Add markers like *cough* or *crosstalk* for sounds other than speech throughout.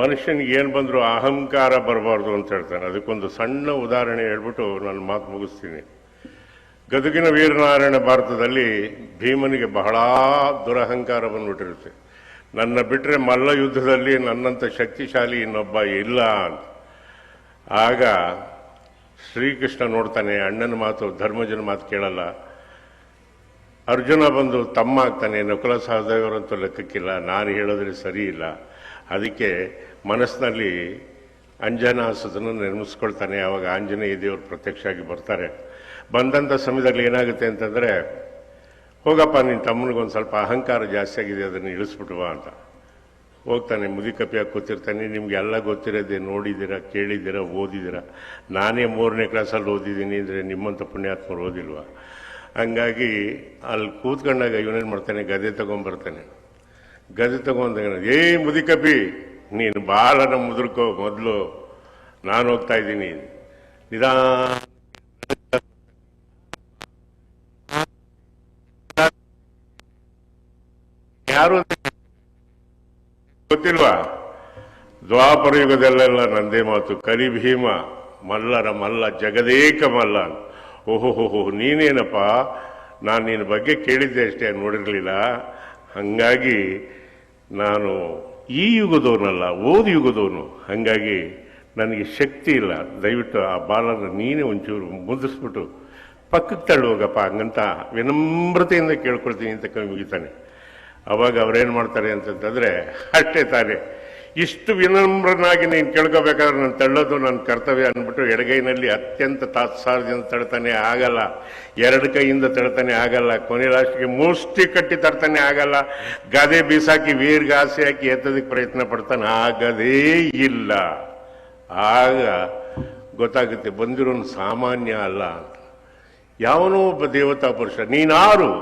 ಮನುಷ್ಯನಿಗೆ ಏನು ಬಂದರೂ ಅಹಂಕಾರ ಬರಬಾರ್ದು ಅಂತ ಹೇಳ್ತಾನೆ. ಅದಕ್ಕೊಂದು ಸಣ್ಣ ಉದಾಹರಣೆ ಹೇಳ್ಬಿಟ್ಟು ನಾನು ಮಾತು ಮುಗಿಸ್ತೀನಿ. ಗದುಗಿನ ವೀರನಾರಾಯಣ ಭಾರತದಲ್ಲಿ ಭೀಮನಿಗೆ ಬಹಳ ದುರಹಂಕಾರ ಬಂದ್ಬಿಟ್ಟಿರುತ್ತೆ ನನ್ನ ಬಿಟ್ಟರೆ ಮಲ್ಲ ಯುದ್ಧದಲ್ಲಿ ನನ್ನಂಥ ಶಕ್ತಿಶಾಲಿ ಇನ್ನೊಬ್ಬ ಇಲ್ಲ ಅಂತ. ಆಗ ಶ್ರೀಕೃಷ್ಣ ನೋಡ್ತಾನೆ, ಅಣ್ಣನ ಮಾತು, ಧರ್ಮಜನ ಮಾತು ಕೇಳಲ್ಲ. ಅರ್ಜುನ ಬಂದು ತಮ್ಮ ಆಗ್ತಾನೆ, ನಕುಲ ಸಹದೇವರಂತೂ ಲೆಕ್ಕಕ್ಕಿಲ್ಲ, ನಾನು ಹೇಳೋದ್ರೆ ಸರಿ ಇಲ್ಲ. ಅದಕ್ಕೆ ಮನಸ್ಸಿನಲ್ಲಿ ಅಂಜನಾಸುತನ ನಿರ್ಮಿಸ್ಕೊಳ್ತಾನೆ. ಅವಾಗ ಆಂಜನೇಯ ದೇವರು ಪ್ರತ್ಯಕ್ಷ ಆಗಿ ಬರ್ತಾರೆ. ಬಂದಂಥ ಸಮಯದಲ್ಲಿ ಏನಾಗುತ್ತೆ ಅಂತಂದರೆ, ಹೋಗಪ್ಪ ನಿನ್ನ ತಮ್ಮನಿಗೊಂದು ಸ್ವಲ್ಪ ಅಹಂಕಾರ ಜಾಸ್ತಿ ಆಗಿದೆ, ಅದನ್ನು ಇಳಿಸ್ಬಿಟ್ಟು ಅಂತ. ಹೋಗ್ತಾನೆ ಮುದಿಕಪ್ಪಿಯಾಗಿ ಕೂತಿರ್ತಾನೆ. ನಿಮ್ಗೆಲ್ಲ ಗೊತ್ತಿರೋದೇ, ನೋಡಿದ್ದೀರಾ, ಕೇಳಿದ್ದೀರಾ, ಓದಿದ್ದೀರಾ? ನಾನೇ ಮೂರನೇ ಕ್ಲಾಸಲ್ಲಿ ಓದಿದ್ದೀನಿ ಅಂದರೆ ನಿಮ್ಮಂಥ ಪುಣ್ಯಾತ್ಮರು ಓದಿಲ್ವಾ? ಹಂಗಾಗಿ, ಅಲ್ಲಿ ಕೂತ್ಕೊಂಡಾಗ ಇವನೇನು ಮಾಡ್ತಾನೆ ಗದೆ ತಗೊಂಬರ್ತಾನೆ. ಗದೆ ತಗೊಂಡ ಏ ಮುದಿಕಪಿ, ನೀನು ನಮ್ಮ ಮುದುರ್ಕೋ ಮೊದಲು. ನಾನು ಹೋಗ್ತಾ ಇದ್ದೀನಿ. ನಿಧಾನ ಯಾರು ಗೊತ್ತಿಲ್ವಾ? ದ್ವಾಪರ ಯುಗದಲ್ಲೆಲ್ಲ ನಂದೇ ಮಾತು, ಕರಿ ಭೀಮ, ಮಲ್ಲರ ಮಲ್ಲ, ಜಗದೇಕ ಮಲ್ಲ. ಓಹೋ ನೀನೇನಪ್ಪ? ನಾನು ನಿನ್ನ ಬಗ್ಗೆ ಕೇಳಿದ್ದೆ ಅಷ್ಟೇ, ನೋಡಿರಲಿಲ್ಲ. ಹಂಗಾಗಿ ನಾನು ಈ ಯುಗದವನಲ್ಲ ಓದು ಯುಗದವನು. ಹಂಗಾಗಿ ನನಗೆ ಶಕ್ತಿ ಇಲ್ಲ. ದಯವಿಟ್ಟು ಆ ಬಾಲನ ನೀನೇ ಒಂಚೂರು ಮುದ್ರಿಸ್ಬಿಟ್ಟು ಪಕ್ಕಕ್ಕೆ ತಳ್ಳುವಾಗಪ್ಪ ಹಂಗಂತ ವಿನಮ್ರತೆಯಿಂದ ಕೇಳ್ಕೊಳ್ತೀನಿ ಅಂತ ಕಮ್ಮಿ ಮುಗಿತಾನೆ. ಅವಾಗ ಅವ್ರೇನು ಮಾಡ್ತಾರೆ ಅಂತಂತಂದರೆ, ಅಷ್ಟೇ ತಾನೇ. ಇಷ್ಟು ವಿನಮ್ರನಾಗಿ ನೀನು ಕೇಳ್ಕೋಬೇಕಾದ್ರೆ ನಾನು ತಳ್ಳೋದು ನನ್ನ ಕರ್ತವ್ಯ ಅಂದ್ಬಿಟ್ಟು ಎಡಗೈನಲ್ಲಿ ಅತ್ಯಂತ ತಾತ್ಸಾರದಿಂದ ತಳ್ತಾನೆ ಆಗಲ್ಲ. ಎರಡು ಕೈಯಿಂದ ತಳ್ತಾನೆ ಆಗಲ್ಲ. ಕೊನೆ ಲಾಸ್ಟ್ಗೆ ಮುಷ್ಟಿ ಕಟ್ಟಿ ತರ್ತಾನೆ ಆಗಲ್ಲ. ಗದೆ ಬೀಸಾಕಿ ವೀರ್ಗಾಸಿ ಹಾಕಿ ಎತ್ತೋದಕ್ಕೆ ಪ್ರಯತ್ನ ಪಡ್ತಾನೆ ಆಗದೇ ಇಲ್ಲ. ಆಗ ಗೊತ್ತಾಗುತ್ತೆ ಬಂದಿರೋನು ಸಾಮಾನ್ಯ ಅಲ್ಲ ಯಾವನೋ ಒಬ್ಬ ದೇವತಾ ಪುರುಷ, ನೀನಾರು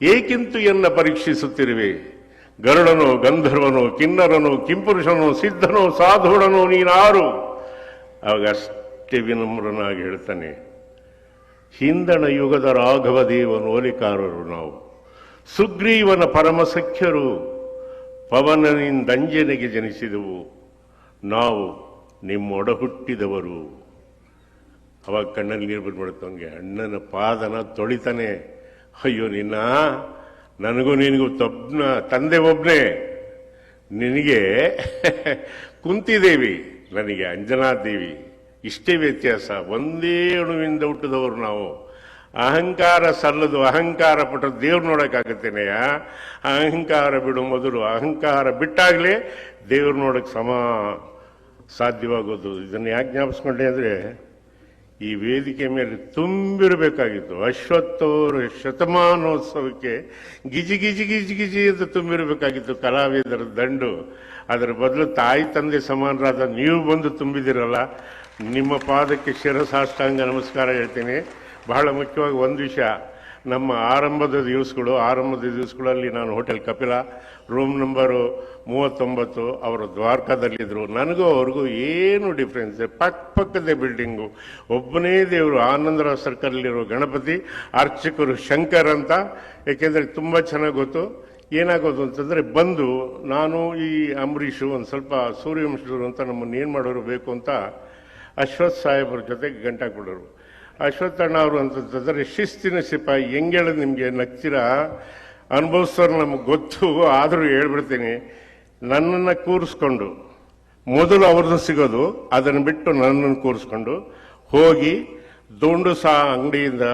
ಏಕಿಂತು ಎನ್ನ ಪರೀಕ್ಷಿಸುತ್ತಿರುವೆ? ಗರುಡನೋ, ಗಂಧರ್ವನು, ಕಿನ್ನರನು, ಕಿಂಪುರುಷನು, ಸಿದ್ಧನು ಸಾಧುಡನು ನೀನಾರು. ಅವಾಗ ಅಷ್ಟೇ ವಿನಮ್ರನಾಗಿ ಹೇಳ್ತಾನೆ, ಹಿಂದಣ ಯುಗದ ರಾಘವ ದೇವನು ಓಲಿಕಾರರು ನಾವು. ಸುಗ್ರೀವನ ಪರಮಸಖ್ಯರು ಪವನನಿಂದಂಜನೆಗೆ ಜನಿಸಿದೆವು. ನಾವು ನಿಮ್ಮೊಡ ಹುಟ್ಟಿದವರು ಅವಾಗ ಕಣ್ಣಲ್ಲಿ ನೀರು ಬಂದ್ಬಿಡುತ್ತೆ ಅವನಿಗೆ ಅಣ್ಣನ ಪಾದನ ತೊಳಿತಾನೆ. ಅಯ್ಯೋ, ನಿನ್ನ ನನಗೂ ನಿನಗೂ ತಪ್ಪನ ತಂದೆ ಒಬ್ಬನೇ ನಿನಗೆ *laughs* ಕುಂತಿದೇವಿ ನನಗೆ ಅಂಜನಾದೇವಿ ಇಷ್ಟೇ ವ್ಯತ್ಯಾಸ. ಒಂದೇ ಅಣುವಿಂದ ಹುಟ್ಟಿದವರು ನಾವು. ಅಹಂಕಾರ ಸಲ್ಲದು, ಅಹಂಕಾರ ಪಟ್ಟು ದೇವ್ರು ನೋಡೋಕ್ಕಾಗತ್ತೇನೆಯ ಅಹಂಕಾರ ಬಿಡು ಮೊದಲು. ಅಹಂಕಾರ ಬಿಟ್ಟಾಗಲೇ ದೇವ್ರು ನೋಡೋಕ್ಕೆ ಸಮ, ಸಾಧ್ಯವಾಗೋದು. ಇದನ್ನು ಯಾಕೆ ಜ್ಞಾಪಿಸ್ಕೊಂಡೆ ಅಂದರೆ ಈ ವೇದಿಕೆ ಮೇಲೆ ತುಂಬಿರಬೇಕಾಗಿತ್ತು. ಅಶ್ವತ್ಥವರು ಶತಮಾನೋತ್ಸವಕ್ಕೆ ಗಿಜಿ ಗಿಜಿ ಗಿಜಿ ಗಿಜಿ ಅಂತ ತುಂಬಿರಬೇಕಾಗಿತ್ತು ಕಲಾವಿದರ ದಂಡು. ಅದರ ಬದಲು ತಾಯಿ ತಂದೆ ಸಮಾನರಾದ ನೀವು ಬಂದು ತುಂಬಿದಿರಲ್ಲ. ನಿಮ್ಮ ಪಾದಕ್ಕೆ ಶಿರಸಾಷ್ಟಾಂಗ ನಮಸ್ಕಾರ ಹೇಳ್ತೀನಿ. ಬಹಳ ಮುಖ್ಯವಾಗಿ ಒಂದು ವಿಷಯ. ನಮ್ಮ ಆರಂಭದ ದಿವಸಗಳು, ಆರಂಭದ ದಿವಸಗಳಲ್ಲಿ ನಾನು ಹೋಟೆಲ್ ಕಪಿಲ ರೂಮ್ ನಂಬರು ಮೂವತ್ತೊಂಬತ್ತು, ಅವರು ದ್ವಾರಕಾದಲ್ಲಿದ್ದರು ನನಗೂ ಅವ್ರಿಗೂ ಏನು ಡಿಫ್ರೆನ್ಸ್ ಪಕ್ಕ ಪಕ್ಕದ ಬಿಲ್ಡಿಂಗು ಒಬ್ಬನೇ ದೇವರು ಆನಂದರಾವ್ ಸರ್ಕಲ್ಲಿರೋ ಗಣಪತಿ, ಅರ್ಚಕರು ಶಂಕರ್ ಅಂತ. ಏಕೆಂದರೆ ತುಂಬ ಚೆನ್ನಾಗಿ ಗೊತ್ತು. ಏನಾಗೋದು ಅಂತಂದರೆ ಬಂದು ನಾನು ಈ ಅಂಬರೀಷು, ಒಂದು ಸ್ವಲ್ಪ ಸೂರ್ಯವಂಶರು ಅಂತ ನಮ್ಮನ್ನು ಏನು ಮಾಡೋರು ಬೇಕು ಅಂತ ಅಶ್ವಥ್ ಸಾಹೇಬ್ರ ಜೊತೆಗೆ ಗಂಟಾಕ್ಬಿಡೋರು ಅಶ್ವತ್ಥಣ್ಣ ಅವರು ಅಂತಂತಂದರೆ ಶಿಸ್ತಿನ ಸಿಪಾಯಿ. ಹೆಂಗೆ ಹೇಳೋದು ನಿಮಗೆ? ನಗ್ತೀರಾ? ಅನುಭವಿಸೋರು ನಮಗೆ ಗೊತ್ತು, ಆದರೂ ಹೇಳ್ಬಿಡ್ತೀನಿ. ನನ್ನನ್ನು ಕೂರಿಸ್ಕೊಂಡು, ಮೊದಲು ಅವ್ರದ್ದು ಸಿಗೋದು, ಅದನ್ನು ಬಿಟ್ಟು ನನ್ನನ್ನು ಕೂರಿಸ್ಕೊಂಡು, ಹೋಗಿ ದುಂಡು ಸಹ ಅಂಗಡಿಯಿಂದ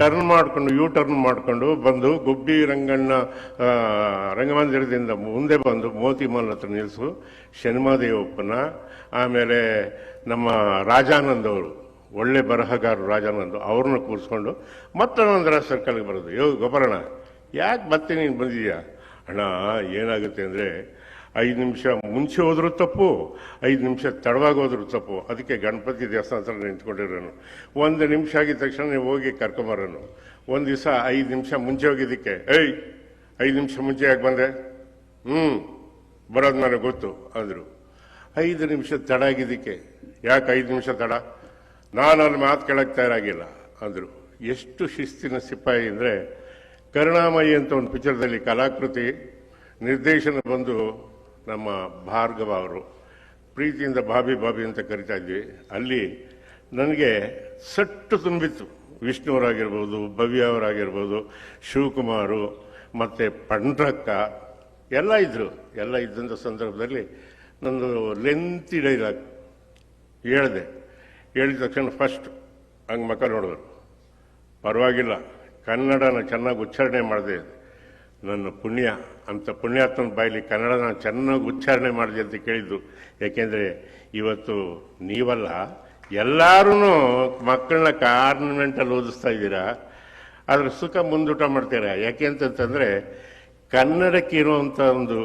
ಟರ್ನ್ ಮಾಡಿಕೊಂಡು ಯೂ ಟರ್ನ್ ಮಾಡಿಕೊಂಡು ಬಂದು, ಗುಬ್ಬಿ ರಂಗಣ್ಣ ರಂಗಮಂದಿರದಿಂದ ಮುಂದೆ ಬಂದು ಮೋತಿ ಮಲ್ ಹತ್ರ ನಿಲ್ಲಿಸು ಶನಿಮಾದೇವಪ್ಪನ ಆಮೇಲೆ ನಮ್ಮ ರಾಜಾನಂದ್ ಅವರು, ಒಳ್ಳೆ ಬರಹಗಾರರು ರಾಜಾನಂದ್ ಅವ್ರನ್ನ ಕೂರಿಸ್ಕೊಂಡು ಮತ್ತೆ ನಂತರ ಸರ್ಕಲ್ಗೆ ಬರೋದು. ಯೋ ಗೊಬ್ಬರಣ್ಣ ಯಾಕೆ ಮತ್ತೆ ನೀನು ಬಂದಿದ್ಯಾ? ಅಣ್ಣ, ಏನಾಗುತ್ತೆ ಅಂದರೆ ಐದು ನಿಮಿಷ ಮುಂಚೆ ಹೋದರೂ ತಪ್ಪು, ಐದು ನಿಮಿಷ ತಡವಾಗಿ ಹೋದ್ರೂ ತಪ್ಪು. ಅದಕ್ಕೆ ಗಣಪತಿ ದೇವಸ್ಥಾನ ಹತ್ರ ನಿಂತ್ಕೊಂಡಿರೋನು. ಒಂದು ನಿಮಿಷ ಆಗಿದ ತಕ್ಷಣ ನೀವು ಹೋಗಿ ಕರ್ಕೊಂಬರೋನು. ಒಂದು ದಿವಸ ಐದು ನಿಮಿಷ ಮುಂಚೆ ಹೋಗಿದ್ದಕ್ಕೆ. ಏಯ್, ಐದು ನಿಮಿಷ ಮುಂಚೆ ಯಾಕೆ ಬಂದೆ? ಹ್ಞೂ ಬರೋದು ನನಗೆ ಗೊತ್ತು, ಅಂದರು. ಐದು ನಿಮಿಷ ತಡ ಆಗಿದ್ದಕ್ಕೆ. ಯಾಕೆ ಐದು ನಿಮಿಷ ತಡ? ನಾನು ಅಲ್ಲಿ ಮಾತು ಕೇಳಕ್ಕೆ ತಯಾರಾಗಿಲ್ಲ, ಅಂದರು. ಎಷ್ಟು ಶಿಸ್ತಿನ ಸಿಪಾಯಿ ಅಂದರೆ ಕರುಣಾಮಯಿ ಅಂತ ಒಂದು ಪಿಕ್ಚರ್ದಲ್ಲಿ ಕಲಾಕೃತಿ ನಿರ್ದೇಶನ ಬಂದು ನಮ್ಮ ಭಾರ್ಗವ ಅವರು, ಪ್ರೀತಿಯಿಂದ ಬಾಬಿ ಬಾಬಿ ಅಂತ ಕರಿತಾ ಇದ್ವಿ. ಅಲ್ಲಿ ನನಗೆ ಸಟ್ಟು ತುಂಬಿತ್ತು. ವಿಷ್ಣುವರಾಗಿರ್ಬೋದು ಭವ್ಯ ಅವರಾಗಿರ್ಬೋದು, ಶಿವಕುಮಾರು, ಮತ್ತು ಪಂಡ್ರಕ್ಕ, ಎಲ್ಲ ಇದ್ದರು ಎಲ್ಲ ಇದ್ದಂಥ ಸಂದರ್ಭದಲ್ಲಿ ನಂದು ಲೆಂತಿ ಡೈಲಾಗ್ ಹೇಳಿದೆ. ಹೇಳಿದ ತಕ್ಷಣ ಫಸ್ಟ್ ಹಂಗೆ ಮಕ್ಕ ನೋಡಿದ್ರು. ಪರವಾಗಿಲ್ಲ. ಕನ್ನಡನ ಚೆನ್ನಾಗಿ ಉಚ್ಚಾರಣೆ ಮಾಡಿದೆ. ನನ್ನ ಪುಣ್ಯ, ಅಂತ ಪುಣ್ಯಾತ್ಮನ ಬಾಯಲ್ಲಿ ಕನ್ನಡನ ಚೆನ್ನಾಗಿ ಉಚ್ಚಾರಣೆ ಮಾಡಿದೆ ಅಂತ ಕೇಳಿದ್ದು. ಏಕೆಂದರೆ ಇವತ್ತು ನೀವಲ್ಲ ಎಲ್ಲರೂ ಮಕ್ಕಳನ್ನ ಕಾರ್ನಮೆಂಟಲ್ಲಿ ಓದಿಸ್ತಾ ಇದ್ದೀರಾ? ಅದ್ರ ಸುಖ ಮುಂದೂಟ ಮಾಡ್ತೀರಾ? ಯಾಕೆ ಅಂತಂತಂದರೆ ಕನ್ನಡಕ್ಕೆ ಇರುವಂಥ ಒಂದು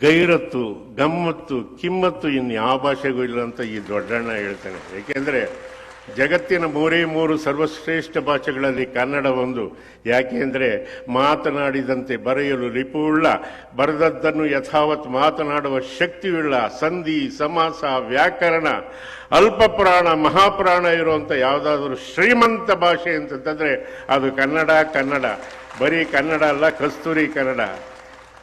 ಗೈರತ್ತು, ಗಮ್ಮತ್ತು, ಕಿಮ್ಮತ್ತು ಇನ್ನು ಯಾವ ಭಾಷೆಗೂ ಇಲ್ಲ ಅಂತ ಈ ದೊಡ್ಡಣ್ಣ ಹೇಳ್ತಾನೆ. ಯಾಕೆಂದರೆ ಜಗತ್ತಿನ ಮೂರೇ ಮೂರು ಸರ್ವಶ್ರೇಷ್ಠ ಭಾಷೆಗಳಲ್ಲಿ ಕನ್ನಡ ಒಂದು ಯಾಕೆಂದರೆ ಮಾತನಾಡಿದಂತೆ ಬರೆಯಲು ಲಿಪುವುಳ್ಳ ಬರೆದದ್ದನ್ನು ಯಥಾವತ್ ಮಾತನಾಡುವ ಶಕ್ತಿಯುಳ್ಳ ಸಂಧಿ, ಸಮಾಸ, ವ್ಯಾಕರಣ ಅಲ್ಪ ಪ್ರಾಣ ಮಹಾಪ್ರಾಣ ಇರುವಂಥ ಯಾವುದಾದ್ರೂ ಶ್ರೀಮಂತ ಭಾಷೆ ಅಂತಂತಂದರೆ ಅದು ಕನ್ನಡ ಕನ್ನಡ. ಬರೀ ಕನ್ನಡ ಅಲ್ಲ, ಕಸ್ತೂರಿ ಕನ್ನಡ.